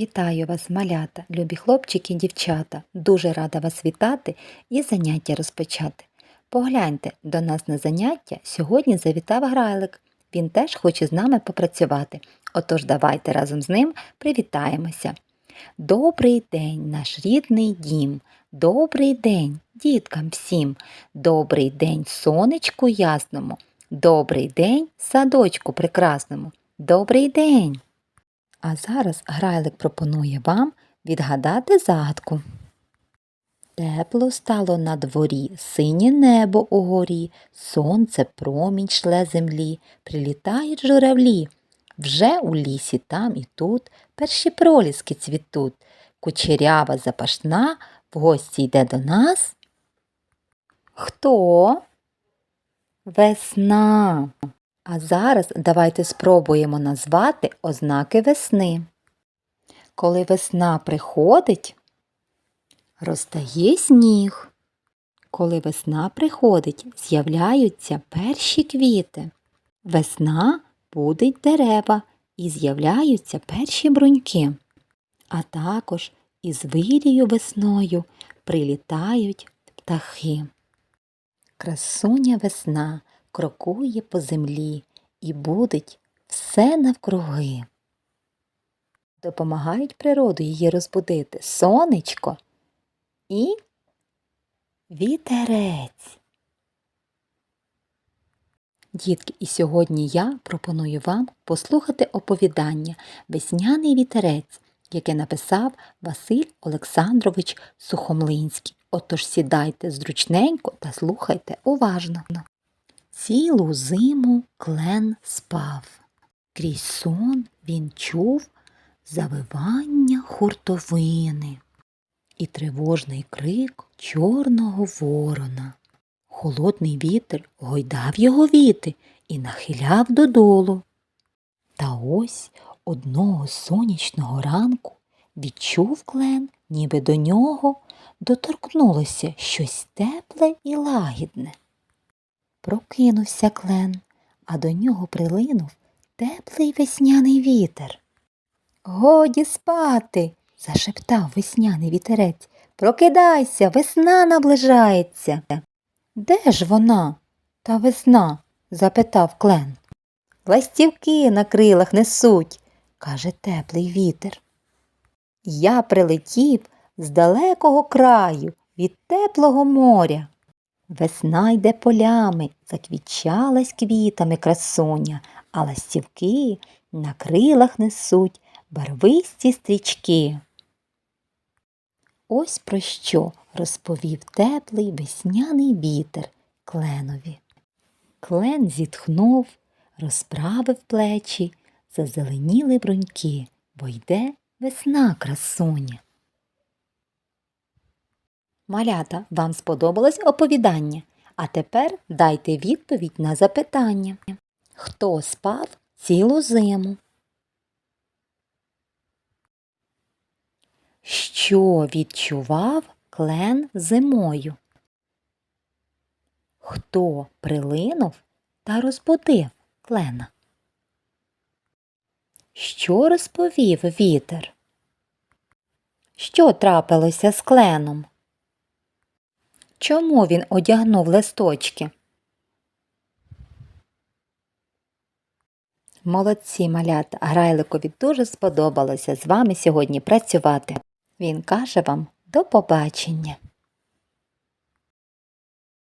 Вітаю вас, малята, любі хлопчики і дівчата. Дуже рада вас вітати і заняття розпочати. Погляньте, до нас на заняття сьогодні завітав грайлик. Він теж хоче з нами попрацювати. Отож, давайте разом з ним привітаємося. Добрий день, наш рідний дім. Добрий день, діткам всім. Добрий день, сонечку ясному. Добрий день, садочку прекрасному. Добрий день. А зараз грайлик пропонує вам відгадати загадку. Тепло стало на дворі, синє небо угорі, сонце промінь шле землі, прилітають журавлі. Вже у лісі там і тут перші проліски цвітуть. Кучерява запашна в гості йде до нас. Хто? Весна. А зараз давайте спробуємо назвати ознаки весни. Коли весна приходить, розтає сніг. Коли весна приходить, з'являються перші квіти. Весна будуть дерева і з'являються перші бруньки. А також із вирію весною прилітають птахи. Красуня весна крокує по землі і будить все навкруги. Допомагають природу її розбудити сонечко і вітерець. Дітки, і сьогодні я пропоную вам послухати оповідання Весняний вітерець, яке написав Василь Олександрович Сухомлинський. Отож сідайте зручненько та слухайте уважно. Цілу зиму клен спав. Крізь сон він чув завивання хуртовини і тривожний крик чорного ворона. Холодний вітер гойдав його віти і нахиляв додолу. Та ось одного сонячного ранку відчув клен, ніби до нього доторкнулося щось тепле і лагідне. Прокинувся клен, а до нього прилинув теплий весняний вітер. Годі спати, зашептав весняний вітерець. Прокидайся, весна наближається. Де ж вона? Та весна? запитав клен. Ластівки на крилах несуть, каже теплий вітер. Я прилетів з далекого краю від теплого моря. Весна йде полями, заквічалась квітами красуня, а ластівки на крилах несуть барвисті стрічки. Ось про що розповів теплий весняний вітер кленові. Клен зітхнув, розправив плечі, зазеленіли бруньки, бо йде весна красуня. Малята, вам сподобалось оповідання? А тепер дайте відповідь на запитання. Хто спав цілу зиму? Що відчував клен зимою? Хто прилинув та розбудив клена? Що розповів вітер? Що трапилося з кленом? Чому він одягнув листочки? Молодці малята, Грайликові дуже сподобалося з вами сьогодні працювати. Він каже вам до побачення.